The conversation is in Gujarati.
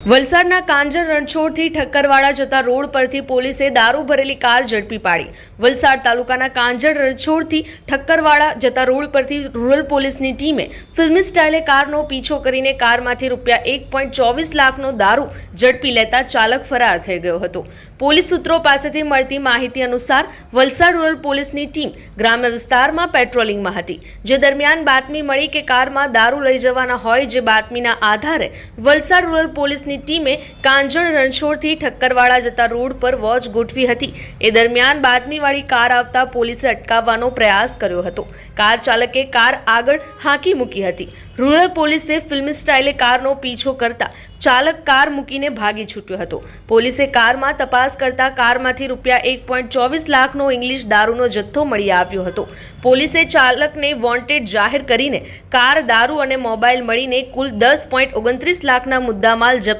વલસાડના કાંજર રણછોડથી ઠક્કરવાડા જતા રોડ પરથી પોલીસે દારૂ ભરેલી કાર ઝડપી પાડી. વલસાડ તાલુકાના કાંજર રણછોડથી ઠક્કરવાડા જતા રોડ પરથી રૂરલ પોલીસની ટીમે ફિલ્મી સ્ટાઇલે કારનો પીછો કરીને કારમાંથી રૂપિયા એક ચોવીસ લાખનો દારૂ ઝડપી લેતા ચાલક ફરાર થઈ ગયો હતો. પોલીસ સૂત્રો પાસેથી મળતી માહિતી અનુસાર વલસાડ રૂરલ પોલીસની ટીમ ગ્રામ્ય વિસ્તારમાં પેટ્રોલિંગમાં હતી. જે દરમિયાન બાતમી મળી કે કારમાં દારૂ લઈ જવાના હોય જે બાતમીના આધારે વલસાડ રૂરલ પોલીસની ટીમે કાંજણ રણછોડથી ઠક્કરવાડા જતા રોડ પર વોચ ગોઠવી હતી. એ દરમિયાન બાતમીવાળી કાર આવતા પોલીસે અટકાવવાનો પ્રયાસ કર્યો હતો. કાર ચાલકે કાર આગળ હાંકી મૂકી હતી. રૂરલ પોલીસે ફિલ્મી સ્ટાઇલે કારનો પીછો કરતા ચાલક કાર મૂકીને ભાગી છૂટ્યો હતો. પોલીસે કારમાં તપાસ કરતા કારમાંથી રૂપિયા એક પોઈન્ટ ચોવીસ લાખનો ઇંગ્લિશ દારૂનો જથ્થો મળી આવ્યો હતો. પોલીસે ચાલકને વોન્ટેડ જાહેર કરીને કાર, દારૂ અને મોબાઈલ મળીને કુલ દસ પોઈન્ટ ઓગણત્રીસ લાખના મુદ્દામાલ જપ્ત